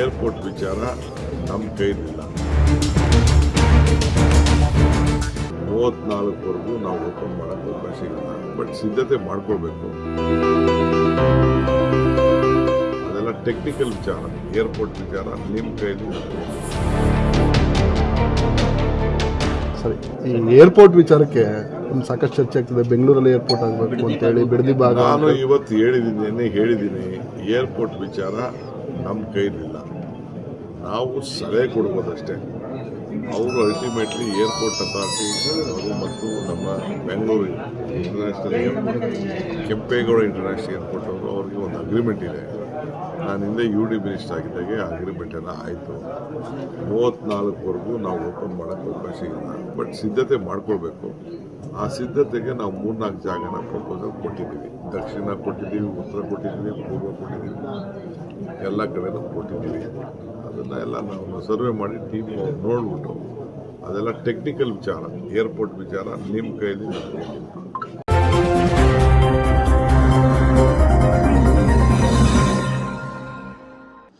Airport ವಿಚಾರ ನಮ್ಮ ಕೈಲಿಲ್ಲ. ಮೂವತ್ನಾಲ್ಕವರೆಗೂ ನಾವು ಓಪನ್ ಮಾಡೋಕ್ಕೆ ಅವಕಾಶ ಇಲ್ಲ. ಬಟ್ ಸಿದ್ಧತೆ ಮಾಡ್ಕೊಳ್ಬೇಕು. ಅದೆಲ್ಲ ಟೆಕ್ನಿಕಲ್ ವಿಚಾರ ಏರ್ಪೋರ್ಟ್ ವಿಚಾರ ನಿಮ್ಮ ಕೈಲಿ ಸರಿ ಈ ಏರ್ಪೋರ್ಟ್ ವಿಚಾರಕ್ಕೆ ಒಂದು ಸಾಕಷ್ಟು ಚರ್ಚೆ ಆಗ್ತದೆ. ಬೆಂಗಳೂರಲ್ಲಿ ಏರ್ಪೋರ್ಟ್ ಆಗಬೇಕು ಅಂತೇಳಿ ಬಿಡದಿ ಭಾಗ ನಾನು ಇವತ್ತು ಹೇಳಿದ್ದೀನಿ ಹೇಳಿದ್ದೀನಿ. ಏರ್ಪೋರ್ಟ್ ವಿಚಾರ ನಮ್ಮ ಕೈಲಿಲ್ಲ. ನಾವು ಸಲಹೆ ಕೊಡ್ಬೋದಷ್ಟೇ. ಅವರು ಅಲ್ಟಿಮೇಟ್ಲಿ ಏರ್ಪೋರ್ಟ್ ಅಥಾರಿಟಿ ಅವರು ಮತ್ತು ನಮ್ಮ Bengaluru international airport Kempegowda international airport ಅವರು ಅವ್ರಿಗೆ ಒಂದು ಅಗ್ರಿಮೆಂಟ್ ಇದೆ. ನಾನು ಹಿಂದೆ ಯು ಡಿ ಮಿನಿಸ್ಟರ್ ಆಗಿದ್ದಾಗೆ ಅಗ್ರಿಮೆಂಟ್ ಎಲ್ಲ ಆಯಿತು. ಮೂವತ್ತ್ನಾಲ್ಕುವರೆಗೂ ನಾವು ಓಪನ್ ಮಾಡೋಕ್ಕೆ ಅವಕಾಶ ಇಲ್ಲ. ಬಟ್ ಸಿದ್ಧತೆ ಮಾಡ್ಕೊಳ್ಬೇಕು. ಆ ಸಿದ್ಧತೆಗೆ ನಾವು ಮೂರ್ನಾಲ್ಕು ಜಾಗನ ಪ್ರಪೋಸಲ್ ಕೊಟ್ಟಿದ್ದೀವಿ. ದಕ್ಷಿಣ ಕೊಟ್ಟಿದ್ದೀವಿ, ಉತ್ತರ ಕೊಟ್ಟಿದ್ದೀವಿ, ಪೂರ್ವ ಕೊಟ್ಟಿದ್ದೀವಿ. ಎಲ್ಲ ಕಡೆನೂ ಕೊಟ್ಟಿದ್ದೀವಿ ಅದನ್ನು ಎಲ್ಲ ನಾವು ಸರ್ವೆ ಮಾಡಿ ಟೀಮ್ ನೋಡ್ಬಿಟ್ಟು ಅದೆಲ್ಲ ಟೆಕ್ನಿಕಲ್ ವಿಚಾರ ಏರ್ಪೋರ್ಟ್ ವಿಚಾರ ನಿಮ್ಮ ಕೈಯಲ್ಲಿ ನಮ್ಮ ಕೈಯಲ್ಲಿ ಇಲ್ಲ.